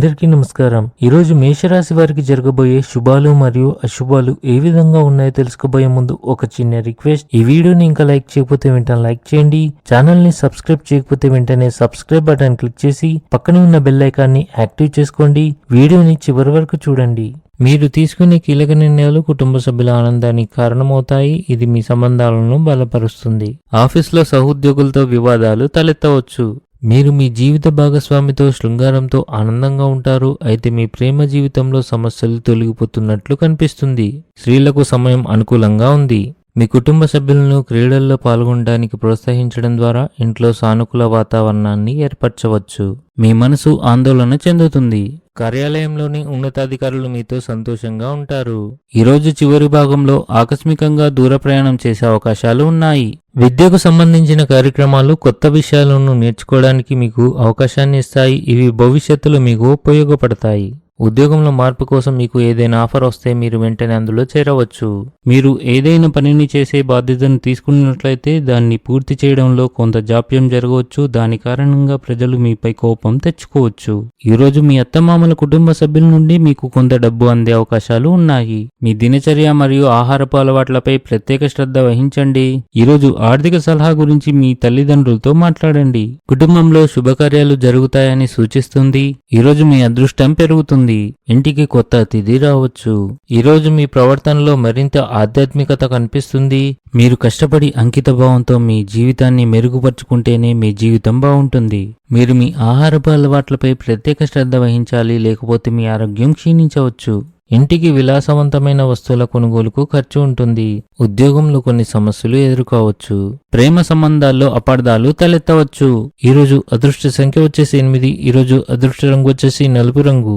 అందరికీ నమస్కారం. ఈరోజు మేషరాశి వారికి జరగబోయే శుభాలు మరియు అశుభాలు ఏ విధంగా ఉన్నాయో తెలుసుకోబోయే ముందు ఒక చిన్న రిక్వెస్ట్. ఈ వీడియోని ఇంకా లైక్ చేయకపోతే వెంటనే లైక్ చేయండి. ఛానల్ని సబ్స్క్రైబ్ చేయకపోతే వెంటనే సబ్స్క్రైబ్ బటన్ క్లిక్ చేసి పక్కనే ఉన్న బెల్ ఐకాన్ని యాక్టివ్ చేసుకోండి. వీడియోని చివరి వరకు చూడండి. మీరు తీసుకునే కీలక నిర్ణయాలు కుటుంబ సభ్యుల ఆనందానికి కారణమవుతాయి. ఇది మీ సంబంధాలను బలపరుస్తుంది. ఆఫీస్లో సహోద్యోగులతో వివాదాలు తలెత్తవచ్చు. మీరు మీ జీవిత భాగస్వామితో శృంగారంతో ఆనందంగా ఉంటారు. అయితే మీ ప్రేమ జీవితంలో సమస్యలు తొలగిపోతున్నట్లు కనిపిస్తుంది. స్త్రీలకు సమయం అనుకూలంగా ఉంది. మీ కుటుంబ సభ్యులను క్రీడల్లో పాల్గొనడానికి ప్రోత్సహించడం ద్వారా ఇంట్లో సానుకూల వాతావరణాన్ని ఏర్పరచవచ్చు. మీ మనసు ఆందోళన చెందుతుంది. కార్యాలయంలోని ఉన్నతాధికారులు మీతో సంతోషంగా ఉంటారు. ఈరోజు చివరి భాగంలో ఆకస్మికంగా దూర ప్రయాణం చేసే అవకాశాలు ఉన్నాయి. విద్యకు సంబంధించిన కార్యక్రమాలు కొత్త విషయాలను నేర్చుకోవడానికి మీకు అవకాశాన్ని ఇస్తాయి. ఇవి భవిష్యత్తులో మీకు ఉపయోగపడతాయి. ఉద్యోగంలో మార్పు కోసం మీకు ఏదైనా ఆఫర్ వస్తే మీరు వెంటనే అందులో చేరవచ్చు. మీరు ఏదైనా పనిని చేసే బాధ్యతను తీసుకున్నట్లయితే దాన్ని పూర్తి చేయడంలో కొంత జాప్యం జరగవచ్చు. దాని కారణంగా ప్రజలు మీపై కోపం తెచ్చుకోవచ్చు. ఈరోజు మీ అత్తమామల కుటుంబ సభ్యుల నుండి మీకు కొంత డబ్బు అందే అవకాశాలు ఉన్నాయి. మీ దినచర్య మరియు ఆహారపు అలవాట్లపై ప్రత్యేక శ్రద్ధ వహించండి. ఈరోజు ఆర్థిక సలహా గురించి మీ తల్లిదండ్రులతో మాట్లాడండి. కుటుంబంలో శుభకార్యాలు జరుగుతాయని సూచిస్తుంది. ఈరోజు మీ అదృష్టం పెరుగుతుంది. ఇంటికి కొత్త అతిథి రావచ్చు. ఈరోజు మీ ప్రవర్తనలో మరింత ఆధ్యాత్మికత కనిపిస్తుంది. మీరు కష్టపడి అంకిత భావంతో మీ జీవితాన్ని మెరుగుపరుచుకుంటేనే మీ జీవితం బాగుంటుంది. మీరు మీ ఆహారపు అలవాట్లపై ప్రత్యేక శ్రద్ధ వహించాలి లేకపోతే మీ ఆరోగ్యం క్షీణించవచ్చు. ఇంటికి విలాసవంతమైన వస్తువుల కొనుగోలుకు ఖర్చు ఉంటుంది. ఉద్యోగంలో కొన్ని సమస్యలు ఎదుర్కోవచ్చు. ప్రేమ సంబంధాల్లో అపార్థాలు తలెత్తవచ్చు. ఈరోజు అదృష్ట సంఖ్య వచ్చేసి ఎనిమిది ఈరోజు అదృష్ట రంగు వచ్చేసి నలుపు రంగు.